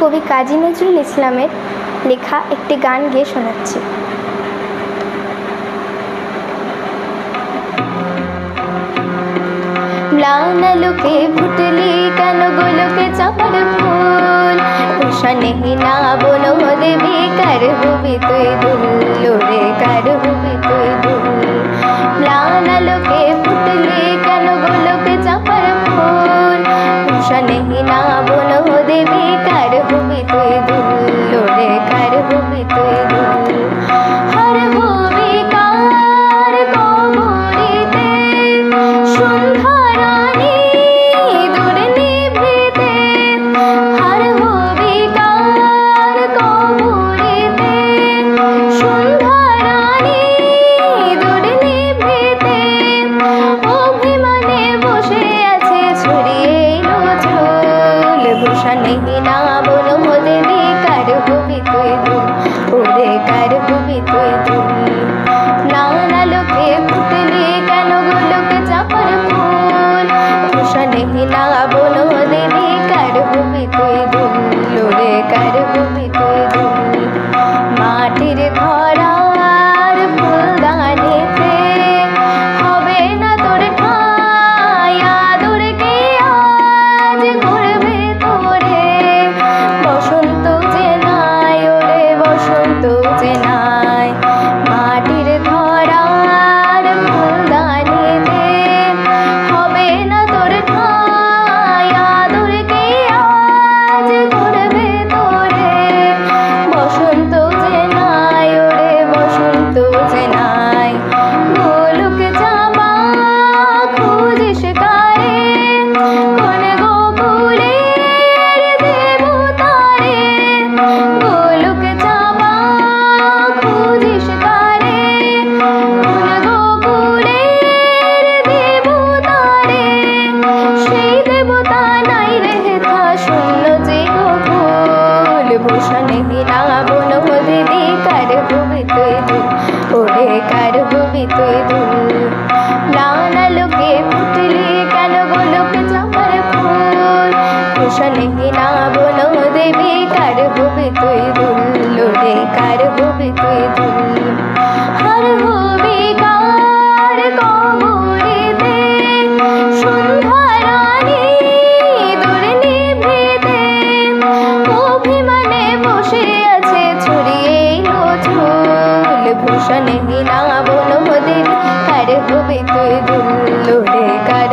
কবি কাজী নজরুল ইসলামের লেখা একটি গান গেয়ে শোনাচ্ছি। লোকে কেন চাপার ফুল? কুশনে না দেবী, কার তুই দুল্লো রে কার তুই দুল? লোকে কেন চাপার ফুল? না বনো দেবী, কার হবি না বলো দেবী কার হবি তুই দুল ওরে কার হবি তুই দুল নানা লোকে ফুটলি কেন গোলকে চাপার ফুল? ভূষণে না বলো দেবী কার হবি তুই দুল ওরে কার দেবতা নাই রে শূন্য যে গোকুল ভূষণে না বন দেবী কার হবি তুই দুল ওরে কার হবি তুই দুল নানা লোকে ফুটলি কেন গোলক চাপার ফুল? ভূষণে না বন দেবী কার হবি তুই দুল ওরে কার নজরুল ভূষণে বলো দেবী কার হবে তুই দুল রে কার